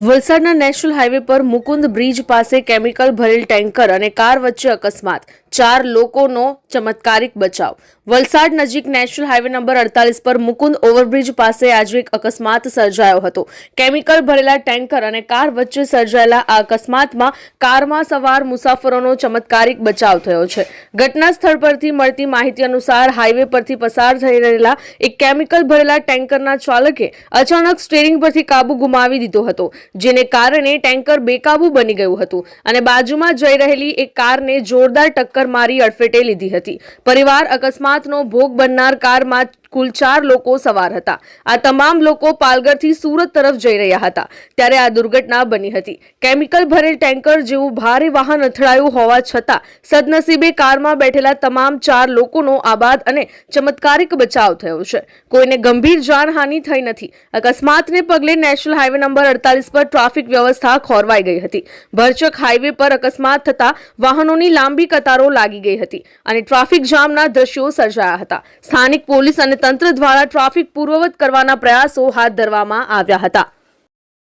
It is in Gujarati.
વલસાડના નેશનલ હાઈવે પર મુકુંદ બ્રિજ પાસે કેમિકલ ભરેલ ટેન્કર અને કાર વચ્ચે અકસ્માત. ચાર લોકોનો ચમત્કારિક બચાવ. વલસાડ નજીક નેશનલ હાઈવે નંબર અડતાલીસ પર મુકુંદ ઓવરબ્રિજ પાસે આજે એક અકસ્માત સર્જાયો હતો. કેમિકલ ભરેલા ટેન્કર અને કાર વચ્ચે સર્જાયેલા આ અકસ્માતમાં કારમાં સવાર મુસાફરોનો ચમત્કારિક બચાવ થયો છે. ઘટના સ્થળ પરથી મળતી માહિતી અનુસાર હાઈવે પરથી પસાર થઈ રહેલા એક કેમિકલ ભરેલા ટેન્કરના ચાલકે અચાનક સ્ટેરિંગ પરથી કાબુ ગુમાવી દીધો હતો. જેને કારણે ટેન્કર બેકાબુ બની ગયું હતું અને બાજુમાં જઈ રહેલી એક કારને જોરદાર ટક્કર મારી અડફેટે લીધી હતી. પરિવાર અકસ્માતનો ભોગ બનનાર કારમાં કુલ ચાર લોકો સવાર હતા. આ તમામ લોકો પાલગઢથી સુરત તરફ જઈ રહ્યા હતા. ત્યારે આ દુર્ઘટના બની હતી. કેમિકલ ભરેલ ટેન્કર જેવું ભારે વાહન અથડાયું હોવા છતાં સદનસીબે કારમાં બેઠેલા તમામ ચાર લોકોનો આબાદ અને ચમત્કારિક બચાવ થયો છે. કોઈને ગંભીર જાનહાનિ થઈ નથી. અકસ્માતને પગલે નેશનલ હાઈવે નંબર અડતાલીસ પર ટ્રાફિક વ્યવસ્થા ખોરવાઈ ગઈ હતી. ભરચક હાઈવે પર અકસ્માત થતા વાહનોની લાંબી કતારો લાગી ગઈ હતી અને ટ્રાફિક જામના દ્રશ્યો સર્જાયા હતા. સ્થાનિક પોલીસ અને તંત્ર દ્વારા ટ્રાફિક પૂર્વવત કરવાના પ્રયાસો હાથ ધરવામાં આવ્યા હતા.